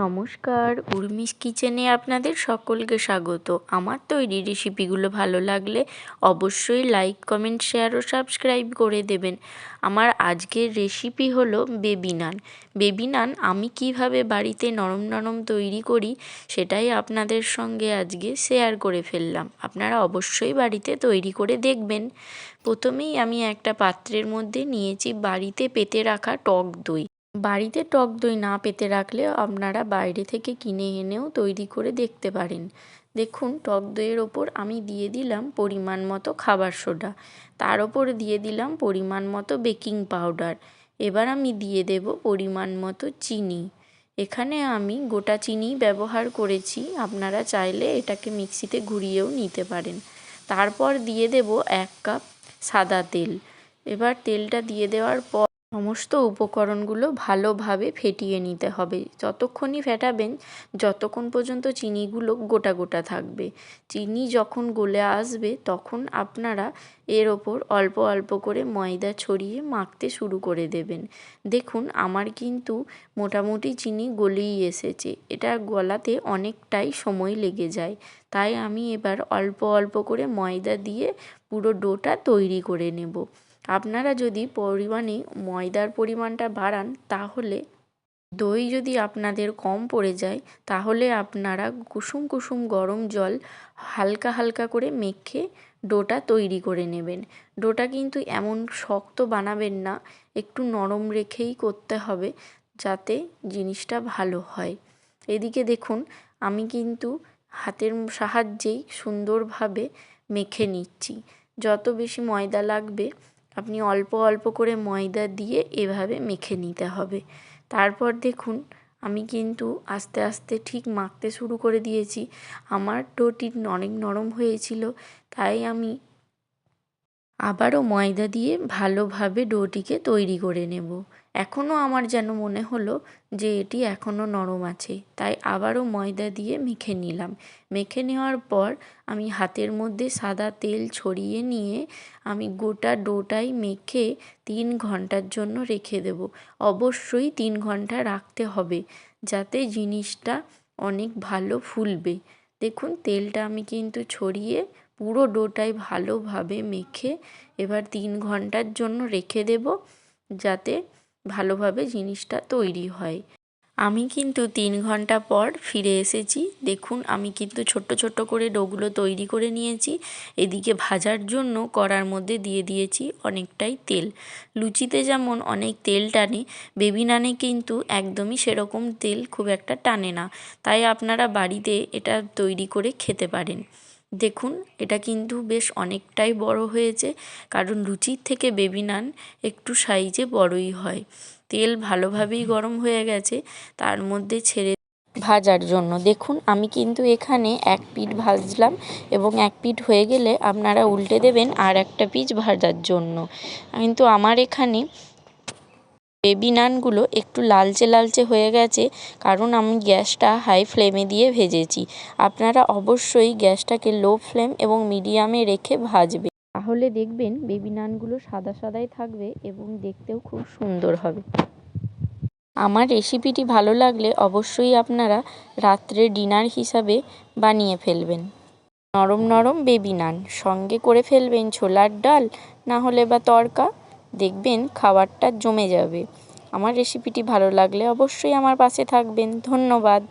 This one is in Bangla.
নমস্কার। উর্মিস কিচেনে আপনাদের সকলকে স্বাগত। আমার তৈরি রেসিপিগুলো ভালো লাগলে অবশ্যই লাইক, কমেন্ট, শেয়ার ও সাবস্ক্রাইব করে দেবেন। আমার আজকের রেসিপি হলো বেবি নান। বেবি নান আমি কীভাবে বাড়িতে নরম নরম তৈরি করি সেটাই আপনাদের সঙ্গে আজকে শেয়ার করে ফেললাম। আপনারা অবশ্যই বাড়িতে তৈরি করে দেখবেন। প্রথমেই আমি একটা পাত্রের মধ্যে নিয়েছি বাড়িতে পেতে রাখা টক দই। বাড়িতে টক দই না পেতে রাখলে আপনারা বাইরে থেকে কিনে এনেও তৈরি করে দেখতে পারেন। দেখুন, টক দইয়ের ওপর আমি দিয়ে দিলাম পরিমাণ মতো খাবার সোডা। তার ওপর দিয়ে দিলাম পরিমাণ মতো বেকিং পাউডার। এবার আমি দিয়ে দেব পরিমাণ মতো চিনি। এখানে আমি গোটা চিনি ব্যবহার করেছি। আপনারা চাইলে এটাকে মিক্সিতে ঘুরিয়েও নিতে পারেন। তারপর দিয়ে দেব এক কাপ সাদা তেল। এবার তেলটা দিয়ে দেওয়ার পর সমস্ত উপকরণগুলো ভালোভাবে ফেটিয়ে নিতে হবে। যতক্ষণই ফেটাবেন, যতক্ষণ পর্যন্ত চিনিগুলো গোটা গোটা থাকবে। চিনি যখন গলে আসবে, তখন আপনারা এর ওপর অল্প অল্প করে ময়দা ছড়িয়ে মাখতে শুরু করে দেবেন। দেখুন, আমার কিন্তু মোটামুটি চিনি গলেই এসেছে। এটা গলাতে অনেকটাই সময় লেগে যায়। তাই আমি এবার অল্প অল্প করে ময়দা দিয়ে পুরো ডোটা তৈরি করে নেব। আপনারা যদি পরিমাণে ময়দার পরিমাণটা বাড়ান, তাহলে দই যদি আপনাদের কম পড়ে যায়, তাহলে আপনারা কুসুম কুসুম গরম জল হালকা হালকা করে মেখে ডোটা তৈরি করে নেবেন। ডোটা কিন্তু এমন শক্ত বানাবেন না, একটু নরম রেখেই করতে হবে যাতে জিনিসটা ভালো হয়। এদিকে দেখুন, আমি কিন্তু হাতের সাহায্যেই সুন্দরভাবে মেখে নিচ্ছি। যত বেশি ময়দা লাগবে আপনি অল্প অল্প করে ময়দা দিয়ে এভাবে মেখে নিতে হবে। তারপর দেখুন, আমি কিন্তু আস্তে আস্তে ঠিক মাখতে শুরু করে দিয়েছি। আমার ডোটি অনেক নরম হয়েছিল, তাই আমি আবারও ময়দা দিয়ে ভালোভাবে ডোটিকে তৈরি করে নেব। এখনও আমার যেন মনে হলো যে এটি এখনও নরম আছে, তাই আবারও ময়দা দিয়ে মেখে নিলাম। মেখে নেওয়ার পর আমি হাতের মধ্যে সাদা তেল ছড়িয়ে নিয়ে আমি গোটা ডোটাই মেখে তিন ঘণ্টার জন্য রেখে দেব। অবশ্যই তিন ঘণ্টা রাখতে হবে, যাতে জিনিসটা অনেক ভালো ফুলবে। দেখুন, তেলটা আমি কিন্তু ছড়িয়ে পুরো ডোটাই ভালোভাবে মেখে এবার তিন ঘণ্টার জন্য রেখে দেব যাতে ভালোভাবে জিনিসটা তৈরি হয়। আমি কিন্তু তিন ঘণ্টা পর ফিরে এসেছি। দেখুন, আমি কিন্তু ছোট্ট ছোট্ট করে ডোগুলো তৈরি করে নিয়েছি। এদিকে ভাজার জন্য কড়ার মধ্যে দিয়ে দিয়েছি অনেকটাই তেল। লুচিতে যেমন অনেক তেল টানে, বেবি নানে কিন্তু একদমই সেরকম তেল খুব একটা টানে না। তাই আপনারা বাড়িতে এটা তৈরি করে খেতে পারেন। দেখুন, এটা কিন্তু বেশ অনেকটাই বড় হয়েছে, কারণ লুচির থেকে বেবি নান একটু সাইজে বড়ই হয়। তেল ভালোভাবেই গরম হয়ে গেছে, তার মধ্যে ছেড়ে ভাজার জন্য। দেখুন, আমি কিন্তু এখানে এক পিঠ ভাজলাম এবং এক পিঠ হয়ে গেলে আপনারা উল্টে দেবেন আর একটা পিচ ভাজার জন্য। কিন্তু আমার এখানে বেবি নানগুলো একটু লালচে লালচে হয়ে গেছে, কারণ আমি গ্যাসটা হাই ফ্লেমে দিয়ে ভেজেছি। আপনারা অবশ্যই গ্যাসটাকে লো ফ্লেম এবং মিডিয়ামে রেখে ভাজবে। তাহলে দেখবেন বেবি নানগুলো সাদা সাদাই থাকবে এবং দেখতেও খুব সুন্দর হবে। আমার রেসিপিটি ভালো লাগলে অবশ্যই আপনারা রাত্রে ডিনার হিসাবে বানিয়ে ফেলবেন। নরম নরম বেবি নান, সঙ্গে করে ফেলবেন ছোলার ডাল, না হলে বা তড়কা দেখবেন খাবারটা জমে যাবে। আমার রেসিপিটি ভালো লাগলে অবশ্যই আমার পাশে থাকবেন। ধন্যবাদ।